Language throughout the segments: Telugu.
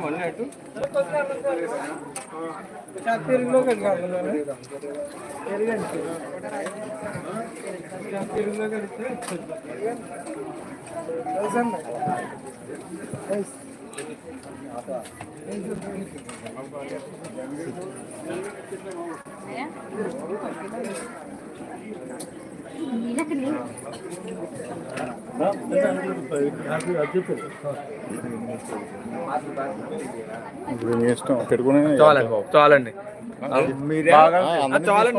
మొన్న అటు తెలుగులో కాదు పెరిగండి తెలుగులో కలిస్తే ఇప్పుడు మీ ఇష్టం పెట్టుకుని చాలండి బాబు చాలండి.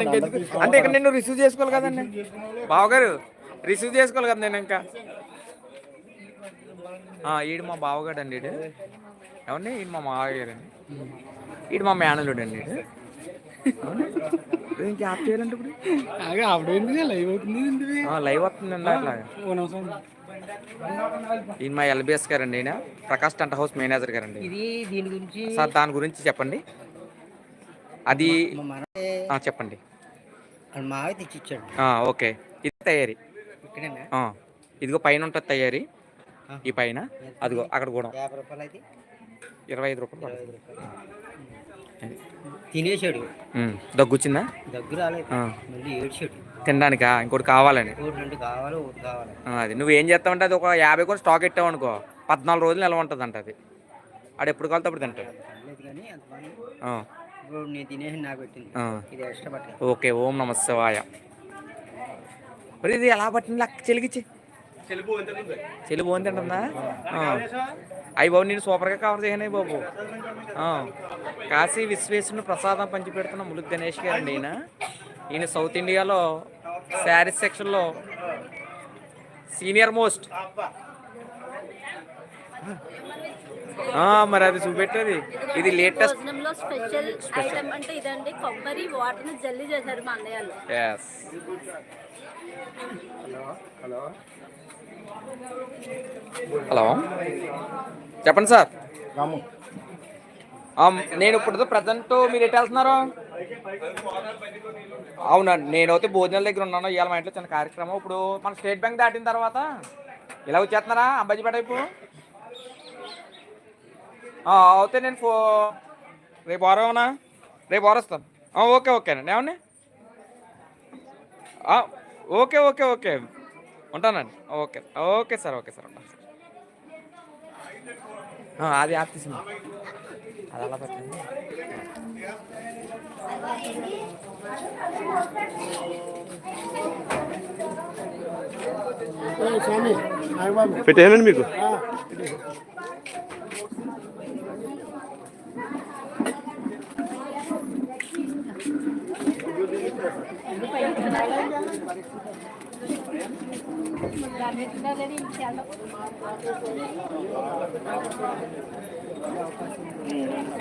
ఇంకెందుకు అంటే ఇక్కడ నేను రిసీవ్ చేసుకోవాలి కదండి. బావగారు రిసీవ్ చేసుకోవాలి కదా నేను ఇంకా? ఈడు మా బావగాడు అండి ఈడు. ఏమండి ఈడు మా మావగారు అండి ఈడు మా మేనలుడు అండి ఇంకా చేయాలంటే ఇప్పుడు? అప్పుడేంటి లైవ్ అవుతుంది లైవ్ వస్తుందండి అట్లా. ఈయన మా ఎల్బిఎస్ గారు అండి ఈయన. ప్రకాష్ టంట హౌస్ మేనేజర్ గారు అండి ఇది దీని గురించి సార్ దాని గురించి చెప్పండి. అది చెప్పండి. మావి తెచ్చిచ్చాడు. ఆ, ఓకే. ఇది తయారీ. ఇదిగో పైన ఉంటుంది తయారీ. ఈ పైన. అదిగో అక్కడ కూడా ఇరవై ఐదు రూపాయలు ఇరవై పడుతుంది. ఐదు రూపాయలు తినేసాడు దగ్గొచ్చిందా? దగ్గర ఆ. మళ్ళీ ఏడ్చాడు. తినడానికా? ఇంకోటి కావాలని. రెండు కావాలి ఒకటి కావాలి. అది నువ్వు ఏం చేస్తావంటే అది ఒక యాభై కూడా స్టాక్ పెట్టావు అనుకో పద్నాలుగు రోజులు నిల్వ ఉంటుంది అంట అది. ఆడు ఎప్పుడు కావాలితే అప్పుడు తింటాడు. ఓకే ఓం నమ శివాయ మరి ఇది ఎలా పట్టింది? లక్క చెలిగిచ్చి. చెల్లి బాగుంది అంటుందా అయ్యి బాబు నేను సూపర్గా కవర్ చేయను బాబు. కాశీ విశ్వేశ్వరుని ప్రసాదం పంచిపెడుతున్న ములుగు గణేష్ గారు అండి ఈయన. ఈయన సౌత్ ఇండియాలో శారీస్ సెక్షన్లో సీనియర్ మోస్ట్. మరి అది చూపెట్టేది. ఇది లేటెస్ట్ స్పెషల్ ఐటమ్ అంటే ఇదండి కొబ్బరి వాటర్ని జల్లి చేశారు మా అన్నయ్యలు. Yes hello. చెప్పండి సార్. నేను ఇప్పుడు ప్రజెంట్ మీరు ఎటు వెళ్తున్నారు? అవునండి నేనైతే భోజనాల దగ్గర ఉన్నాను. ఇవాళ మా ఇంట్లో చిన్న కార్యక్రమం. ఇప్పుడు మన స్టేట్ బ్యాంక్ దాటిన తర్వాత ఇలా వచ్చేస్తున్నారా అంబాజీపేట వైపు? ఆ, అయితే నేను ఫో రేపు వారమనా? రేపు వారొస్తాను ఆ, ఓకే ఓకేనండి. ఏమండి? Okay okay okay. ఉంటానండి. Okay. Okay sir okay sir ఉంటాను సార్. ఆ, అది యాప్ తీసింది అది అలా పెట్టండి. పెట్టేనండి మీకు.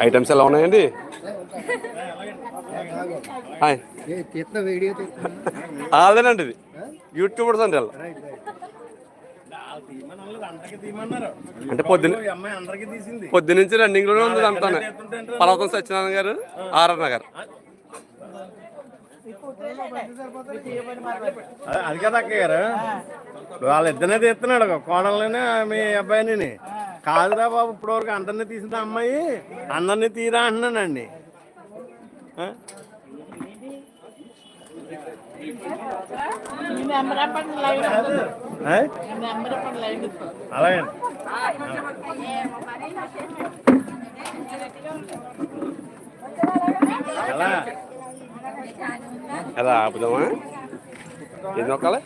ఐటమ్స్ ఎలా ఉన్నాయండి? వాళ్ళదేనండి ఇది. యూట్యూబర్స్ అండి వాళ్ళు. అంటే పొద్దున పొద్దున నుంచి రన్నింగ్లోనే ఉంది అంతానే పర్వతం సత్యనారాయణ గారు ఆర్ఆర్ నగర్. అది కదా అక్క గారు. వాళ్ళిద్దరినే తీస్తున్నాడు కోడలని మీ అబ్బాయిని. కాదురా బాబు ఇప్పటివరకు అందరినీ తీసిన అమ్మాయి. అందరినీ తీరా అంటున్నానండి. అలాగే అలా. ఎలా ఆపుదామా? ఎన్ని నొక్కాలి